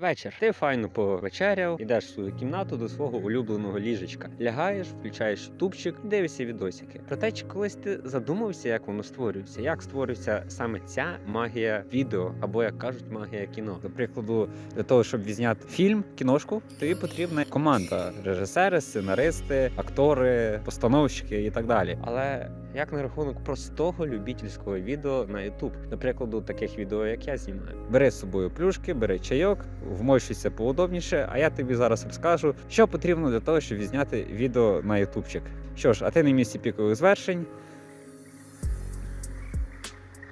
Вечір. Ти файно повечеряв, йдеш в свою кімнату до свого улюбленого ліжечка. Лягаєш, включаєш тубчик, дивишся відосики. Проте чи колись ти задумався, як воно створюється? Як створюється саме ця магія відео, або як кажуть, магія кіно? До прикладу, для того, щоб відзняти фільм, кіношку, тобі потрібна команда: режисери, сценаристи, актори, постановщики і так далі. Але як на рахунок простого любительського відео на YouTube, до прикладу, таких відео, як я знімаю. Бери з собою плюшки, бери чайок, вмощуйся поудобніше. А я тобі зараз розкажу, що потрібно для того, щоб відзняти відео на ютубчик. Що ж, а ти на місці пікових звершень.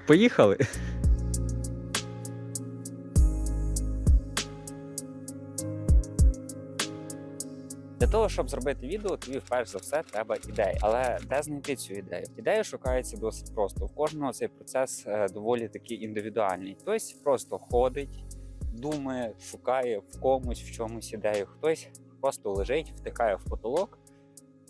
Поїхали! Для того, щоб зробити відео, тобі вперше за все треба ідея. Але де знайти цю ідею? Ідея шукається досить просто. У кожного цей процес е, доволі такий індивідуальний. Хтось просто ходить, думає, шукає в комусь в чомусь ідею. Хтось просто лежить, втикає в потолок,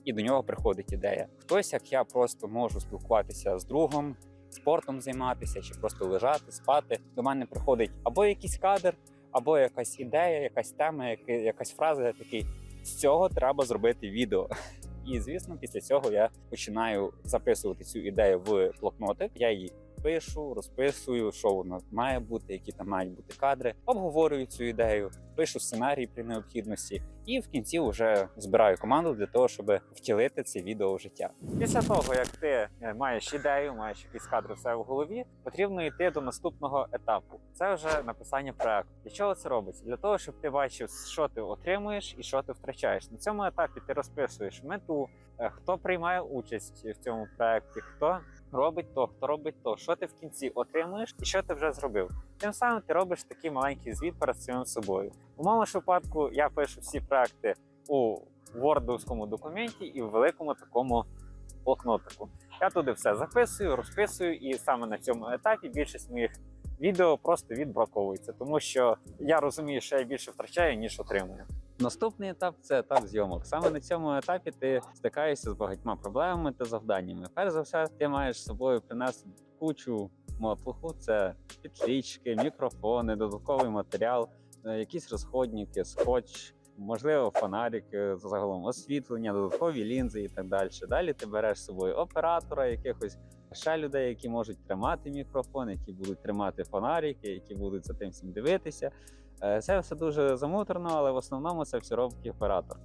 і до нього приходить ідея. Хтось, як я, просто можу спілкуватися з другом, спортом займатися чи просто лежати, спати. До мене приходить або якийсь кадр, або якась ідея, якась тема, якась фраза, я такий з цього треба зробити відео. І звісно, після цього я починаю записувати цю ідею в блокнотик. Я її пишу, розписую, що воно має бути, які там мають бути кадри, обговорюю цю ідею, пишу сценарій при необхідності, і в кінці вже збираю команду для того, щоб втілити це відео в життя. Після того, як ти е, маєш ідею, маєш якісь кадри все в голові, потрібно йти до наступного етапу. Це вже написання проекту. Для чого це робиться? Для того, щоб ти бачив, що ти отримуєш і що ти втрачаєш. На цьому етапі ти розписуєш мету, е, хто приймає участь в цьому проекті, хто робить то, хто робить то, що ти в кінці отримуєш і що ти вже зробив. Тим самим ти робиш такий маленький звіт перед самим собою. У моєму випадку я пишу всі проекти у вордовському документі і в великому такому блокнотику. Я туди все записую, розписую, і саме на цьому етапі більшість моїх відео просто відбраковується, тому що я розумію, що я більше втрачаю, ніж отримую. Наступний етап це етап зйомок. Саме на цьому етапі ти стикаєшся з багатьма проблемами та завданнями. Перш за все, ти маєш з собою принести кучу мотлуху: це підлічки, мікрофони, додатковий матеріал, е, якісь розходники, скотч. Можливо, фонарики, загалом освітлення, додаткові лінзи і так далі. Далі ти береш з собою оператора, якихось ще людей, які можуть тримати мікрофон, які будуть тримати фонарики, які будуть за тим всім дивитися. Е, Це все дуже замуторно, але в основному це все робить оператор.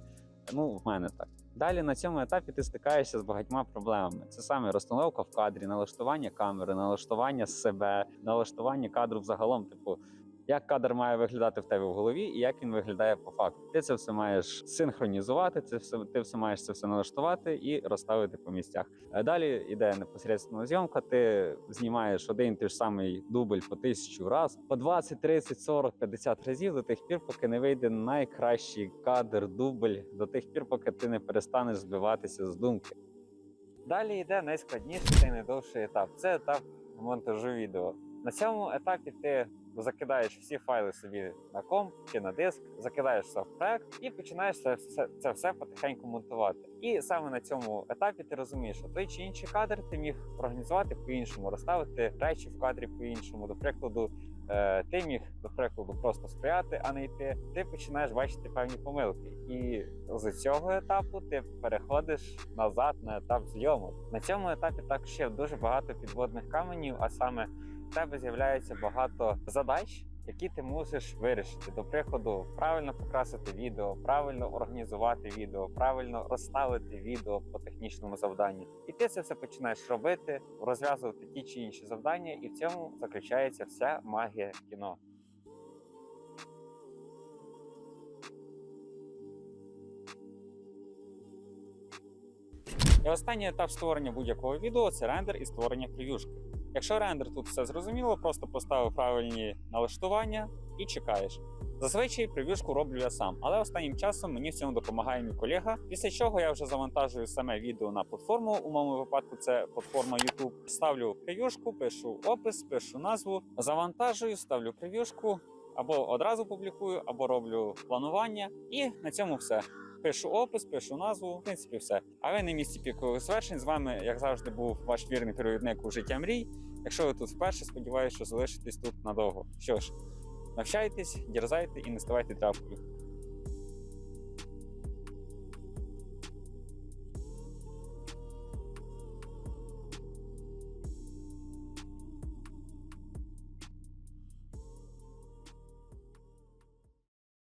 Ну, в мене так. Далі на цьому етапі ти стикаєшся з багатьма проблемами. Це саме розстановка в кадрі, налаштування камери, налаштування себе, налаштування кадру взагалом, типу. Як кадр має виглядати в тебе в голові, і як він виглядає по факту. Ти це все маєш синхронізувати, це все ти все маєш це все налаштувати і розставити по місцях. А далі йде непосередньо зйомка. Ти знімаєш один той ж самий дубль по тисячу раз, по 20, 30, 40, 50 разів до тих пір, поки не вийде найкращий кадр, дубль, до тих пір, поки ти не перестанеш збиватися з думки. Далі йде найскладніший та найдовший етап. Це етап монтажу відео. На цьому етапі ти закидаєш всі файли собі на комп чи на диск, закидаєш все в проект і починаєш це все, це все потихеньку монтувати. І саме на цьому етапі ти розумієш, що той чи інший кадр ти міг організувати по-іншому, розставити речі в кадрі по-іншому. До прикладу, е, ти міг, до прикладу, просто стояти, а не йти. Ти починаєш бачити певні помилки. І з цього етапу ти переходиш назад на етап зйомок. На цьому етапі також є дуже багато підводних каменів, а саме в тебе з'являється багато задач, які ти мусиш вирішити. До прикладу, правильно покрасити відео, правильно організувати відео, правильно розставити відео по технічному завданню. І ти це все починаєш робити, розв'язувати ті чи інші завдання, і в цьому заключається вся магія кіно. І останній етап створення будь-якого відео це рендер і створення прев'юшки. Якщо рендер тут все зрозуміло, просто поставив правильні налаштування і чекаєш. Зазвичай прев'юшку роблю я сам, але останнім часом мені в цьому допомагає мій колега. Після чого я вже завантажую саме відео на платформу. У моєму випадку це платформа YouTube. Ставлю прев'юшку, пишу опис, пишу назву, завантажую, ставлю прев'юшку, або одразу публікую, або роблю планування. І на цьому все. Пишу опис, пишу назву, в принципі, все. А ви на місці пікових звершень. З вами, як завжди, був ваш вірний провідник у життя мрій. Якщо ви тут вперше, сподіваюся, що залишитесь тут надовго. Що ж, Навчайтесь, дерзайте і не ставайте тряпкою.